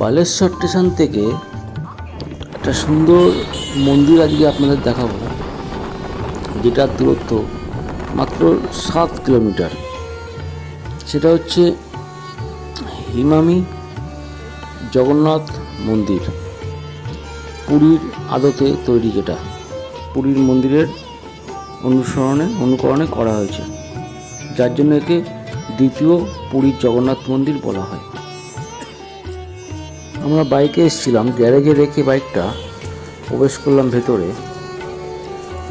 Baleshwar station থেকে একটা সুন্দর মন্দির আজকে আপনাদের দেখাবো যেটার দূরত্ব মাত্র সাত কিলোমিটার। সেটা হচ্ছে হিমামি জগন্নাথ মন্দির, পুরীর আদতে তৈরি যেটা। পুরীর মন্দিরের অনুসরণে, অনুকরণে করা হয়েছে। যার জন্য একে দ্বিতীয় পুরীর জগন্নাথ মন্দির বলা হয়। আমরা বাইকে এসেছিলাম, গ্যারেজে রেখে বাইকটা প্রবেশ করলাম ভেতরে।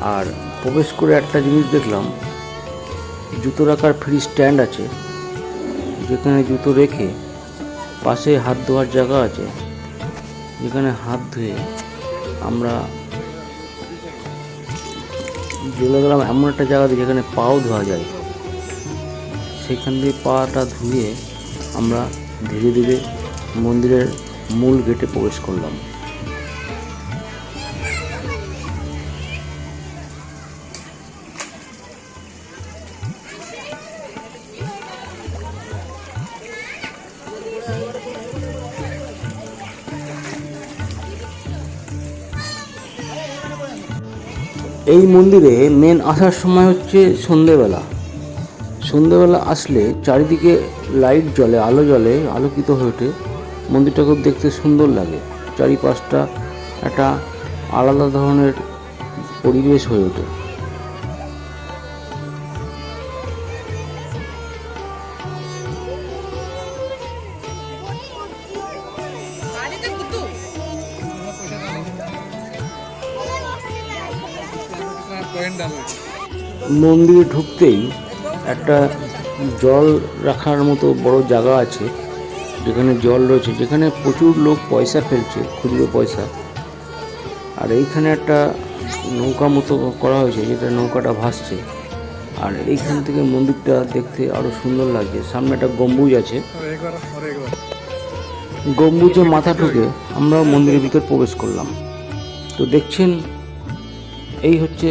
আর প্রবেশ করে একটা জিনিস দেখলাম, জুতো রাখার ফ্রি স্ট্যান্ড আছে। যেখানে জুতো রেখে পাশে হাত ধোয়ার জায়গা আছে। যেখানে হাত ধুয়ে আমরা চলে গেলাম এমন একটা জায়গাতে যেখানে পাও ধোয়া যায়। সেখান দিয়ে পাটা ধুয়ে আমরা ধীরে ধীরে মন্দিরের মূল গেটে প্রবেশ করলাম। এই মন্দিরে মেন আসার সময় হচ্ছে সন্ধেবেলা। সন্ধেবেলা আসলে চারিদিকে লাইট জ্বলে, আলো জ্বলে, আলোকিত হয়ে ওঠে। মন্দিরটা খুব দেখতে সুন্দর লাগে। চারিপাশটা একটা আলাদা ধরনের পরিবেশ হয়ে ওঠে। মন্দিরে ঢুকতেই একটা জল রাখার মতো বড় জায়গা আছে। যেখানে জল রয়েছে, যেখানে প্রচুর লোক পয়সা ফেলছে, খুচরো পয়সা। আর এইখানে একটা নৌকা মতো করা হয়েছে, যেটা নৌকাটা ভাসছে। আর এইখান থেকে মন্দিরটা দেখতে আরও সুন্দর লাগছে। সামনে একটা গম্বুজ আছে। গম্বুজে মাথা ঠুকে আমরা মন্দিরের ভিতর প্রবেশ করলাম। তো দেখছেন, এই হচ্ছে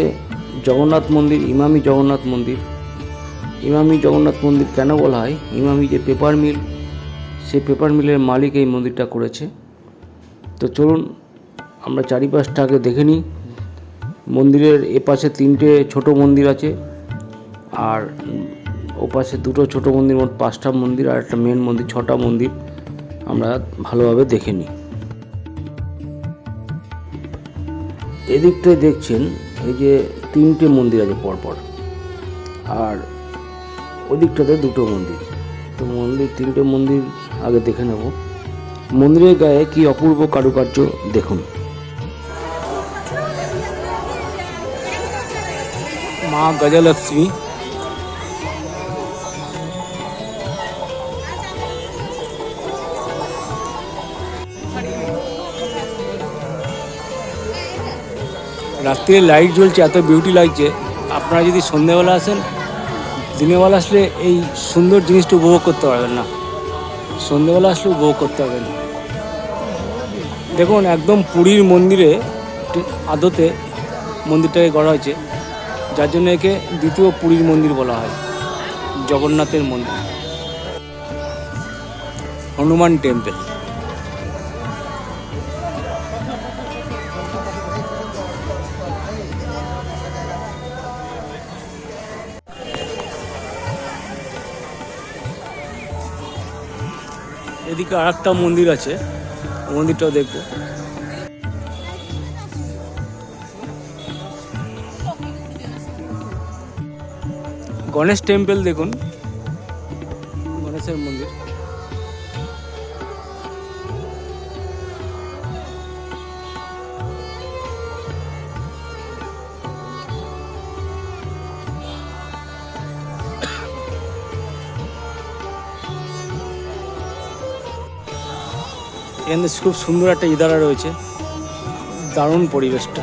জগন্নাথ মন্দির, ইমামি জগন্নাথ মন্দির। ইমামি জগন্নাথ মন্দির কেন বলা হয়? ইমামি যে পেপার মিল সেই পেপার মিলের মালিক এই মন্দিরটা করেছে। তো চলুন, আমরা চারিপাশটা আগে দেখে নিই। মন্দিরের এপাশে তিনটে ছোট মন্দির আছে আর ওপাশে দুটো ছোট মন্দির, মোট পাঁচটা মন্দির আর একটা মেন মন্দির, ছটা মন্দির। আমরা ভালোভাবে দেখে নিই। এদিকটায় দেখছেন, এই যে তিনটে মন্দির আছে পরপর। আর ওদিকটাতে দুটো মন্দির। তো মন্দির, তিনটে মন্দির আগে দেখে নেব। মন্দিরের গায়ে কি অপূর্ব কারুকার্য দেখুন। মা গজলক্ষ্মী। রাত্রে লাইট জ্বলছে, এত বিউটি লাগছে। আপনারা যদি সন্ধ্যেবেলা আসেন দিনেবেলা আসলে এই সুন্দর জিনিসটা উপভোগ করতে পারবেন না। সন্ধ্যেবেলা আসলে উপভোগ করতে পারবেন দেখুন, একদম পুরীর মন্দিরে আদতে মন্দিরটাকে গড়া হয়েছে, যার জন্য একে দ্বিতীয় পুরীর মন্দির বলা হয়, জগন্নাথের মন্দির। হনুমান টেম্পল। এদিকে আর একটা মন্দির আছে মন্দিরটাও দেখব। গণেশ টেম্পল দেখুন গণেশের মন্দির। এখানে খুব সুন্দর একটা ইদারা রয়েছে। দারুণ পরিবেশটা।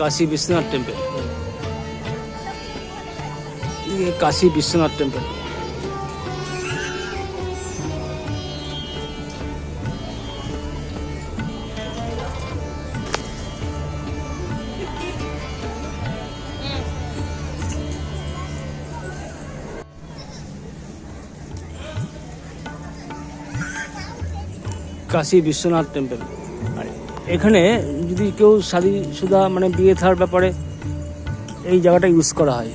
Kashi Vishwanath. Temple Kashi Vishwanath temple Kashi Vishwanath temple আর, এখানে যদি কেউ শাড়ি সুদা মানে বিয়ে থার ব্যাপারে এই জায়গাটা ইউজ করা হয়।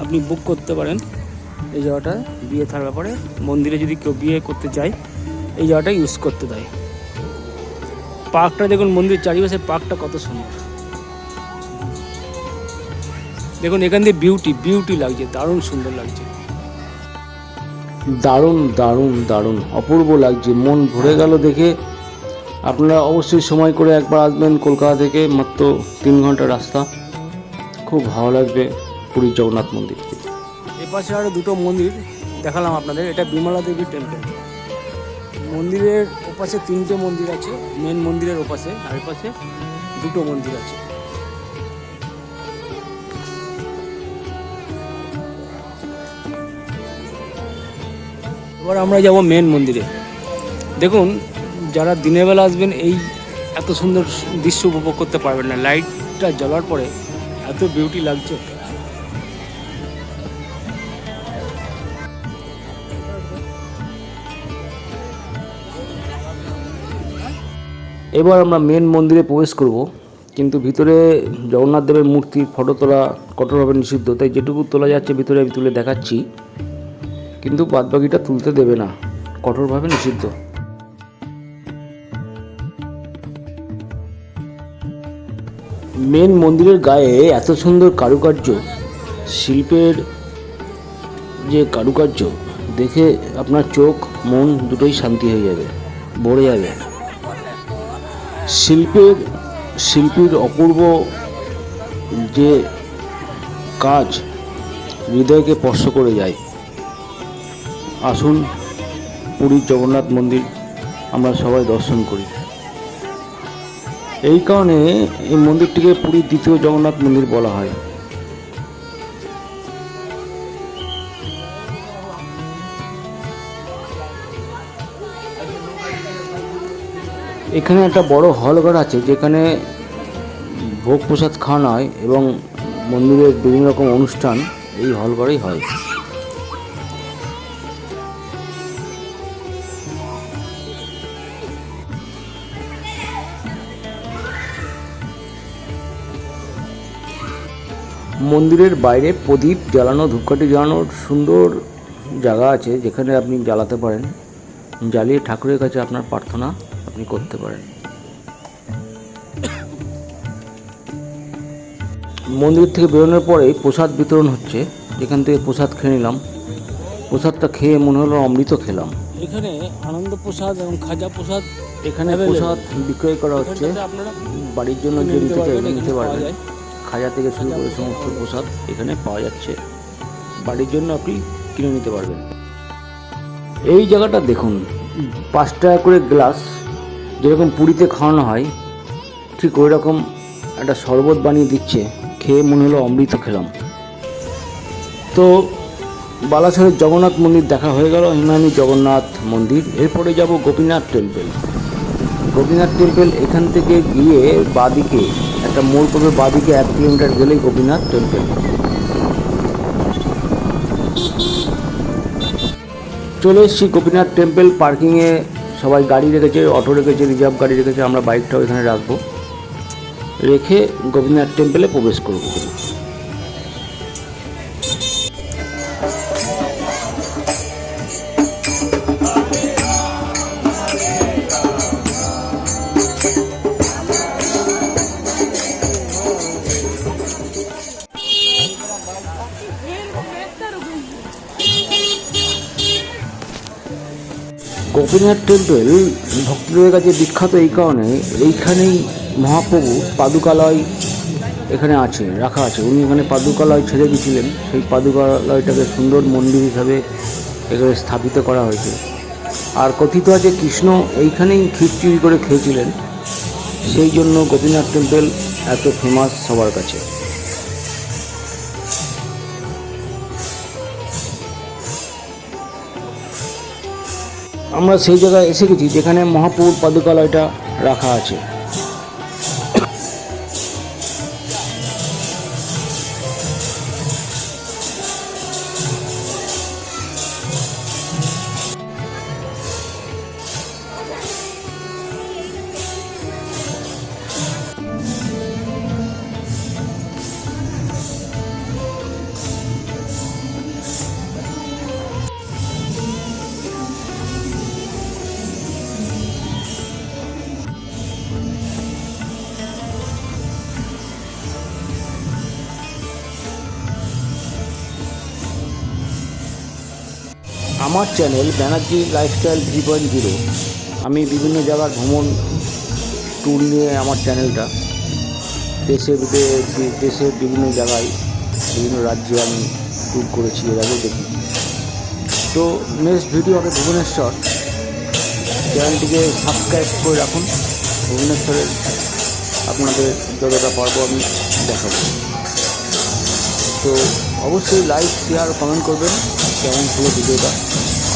আপনি বুক করতে পারেন। এই জায়গাটা বিয়ে থার ব্যাপারে। মন্দিরে যদি কেউ বিয়ে করতে চায়, এই জায়গাটা ইউজ করতে দেয়। পার্কটা দেখুন, মন্দিরের চারিপাশে পার্কটা কত সুন্দর। দেখুন, এখান দিয়ে বিউটি বিউটি লাগছে, দারুণ সুন্দর লাগছে। দারুণ দারুণ দারুণ, অপূর্ব লাগছে, মন ভরে গেল দেখে। আপনারা অবশ্যই সময় করে একবার আসবেন কলকাতা থেকে, মাত্র তিন ঘণ্টা রাস্তা। খুব ভালো লাগবে। পুরীর জগন্নাথ মন্দির। এপাশে আরও দুটো মন্দির দেখালাম আপনাদের, এটা বিমলা দেবী টেম্পল মন্দিরের ওপাশে তিনটে মন্দির আছে মেন মন্দিরের ওপাশে, আর এপাশে দুটো মন্দির আছে। এবার আমরা যাব মেন মন্দিরে। দেখুন, যারা দিনের বেলা আসবেন, এই এত সুন্দর দৃশ্য উপভোগ করতে পারবেন না। লাইটটা জ্বলার পরে এত বিউটি লাগছে। এবার আমরা মেন মন্দিরে প্রবেশ করব, কিন্তু ভিতরে জগন্নাথ দেবের মূর্তির ফটো তোলা কঠোরভাবে নিষিদ্ধ, তাই যেটুকু তোলা যাচ্ছে ভিতরে আমি তুলে দেখাচ্ছি। কিন্তু বাদবাকিটা তুলতে দেবে না কঠোরভাবে নিষিদ্ধ। মেন মন্দিরের গায়ে এত সুন্দর কারুকার্য, শিল্পের যে কারুকার্য, দেখে আপনার চোখ, মন দুটোই শান্তি হয়ে যাবে, ভরে যাবে। শিল্পের, শিল্পীর অপূর্ব যে কাজ হৃদয়কে স্পর্শ করে যায়। আসুন পুরীর জগন্নাথ মন্দির আমরা সবাই দর্শন করি। এই কারণে এই মন্দিরটিকে পুরীর দ্বিতীয় জগন্নাথ মন্দির বলা হয়। এখানে একটা বড় হল ঘর আছে, যেখানে ভোগ প্রসাদ খাওয়ানো হয় এবং মন্দিরের বিভিন্ন রকম অনুষ্ঠান এই হল ঘরেই হয়। মন্দিরের বাইরে প্রদীপ জ্বালানো, ধূপকাঠি জ্বালানোর সুন্দর জায়গা আছে, যেখানে আপনি জ্বালাতে পারেন। জ্বালিয়ে ঠাকুরের কাছে আপনার প্রার্থনা। আপনি করতে পারেন। মন্দির থেকে বেরোনোর পরেই প্রসাদ বিতরণ হচ্ছে। এখান থেকে প্রসাদ খেয়ে নিলাম। প্রসাদটা খেয়ে মনে হলো অমৃত খেলাম। এখানে আনন্দ প্রসাদ এবং খাজা প্রসাদ এখানে প্রসাদ বিক্রয় করা হচ্ছে। বাড়ির জন্য যে নিতে চাইবেন নিতে পারবেন। খাজা থেকে শুরু করে সমস্ত প্রসাদ এখানে পাওয়া যাচ্ছে। বাড়ির জন্য আপনি কিনে নিতে পারবেন। এই জায়গাটা দেখুন। পাঁচ টাকা করে গ্লাস। যেরকম পুরীতে খাওয়ানো হয়, ঠিক ওই রকম একটা শরবত বানিয়ে দিচ্ছে, খেয়ে মনে হলো অমৃত খেলাম। তো বালাসরের জগন্নাথ মন্দির দেখা হয়ে গেল হিমানি জগন্নাথ মন্দির। এরপরে যাব গোপীনাথ টেম্পল। গোপীনাথ টেম্পল এখান থেকে গিয়ে বাদিকে, একটা মোড় পড়বে বাদিকে এক কিলোমিটার গেলেই গোপীনাথ টেম্পল। চলে এসেছি গোপীনাথ টেম্পল পার্কিংয়ে সবাই গাড়ি রেখেছে, অটো রেখেছে, রিজার্ভ গাড়ি রেখেছে, আমরা বাইকটাও এখানে রাখব। রেখে গোপীনাথ টেম্পলে প্রবেশ করব। গোপীনাথ টেম্পল ভক্তদের কাছে বিখ্যাত এই কারণে এইখানেই মহাপ্রভু পাদুকালয় এখানে আছে, রাখা আছে। উনি এখানে পাদুকালয় ছেড়ে দিয়েছিলেন। সেই পাদুকালয়টাকে সুন্দর মন্দির হিসাবে এখানে স্থাপিত করা হয়েছে। আর কথিত আছে কৃষ্ণ এইখানেই চুরি করে খেয়েছিলেন। সেই জন্য গোপীনাথ টেম্পল এত ফেমাস সবার কাছে। আমরা সেই জায়গায় এসে গেছি যেখানে মহাপ্রভুর পাদুকালয়টা রাখা আছে। আমার channel Banerjee lifestyle three point zero. আমি বিভিন্ন জায়গার ভ্রমণ ট্যুর নিয়ে আমার চ্যানেলটা। দেশে দেশের বিভিন্ন জায়গায় বিভিন্ন রাজ্যে আমি ট্যুর করেছি, এর দেখি। তো নেক্সট ভিডিও হবে ভুবনেশ্বর। চ্যানেলটিকে সাবস্ক্রাইব করে রাখুন। ভুবনেশ্বরের আপনাদের যতটা পারব আমি দেখাবো। তো অবশ্যই লাইক শেয়ার কমেন্ট করবেন। কেমন হলো ভিডিওটা?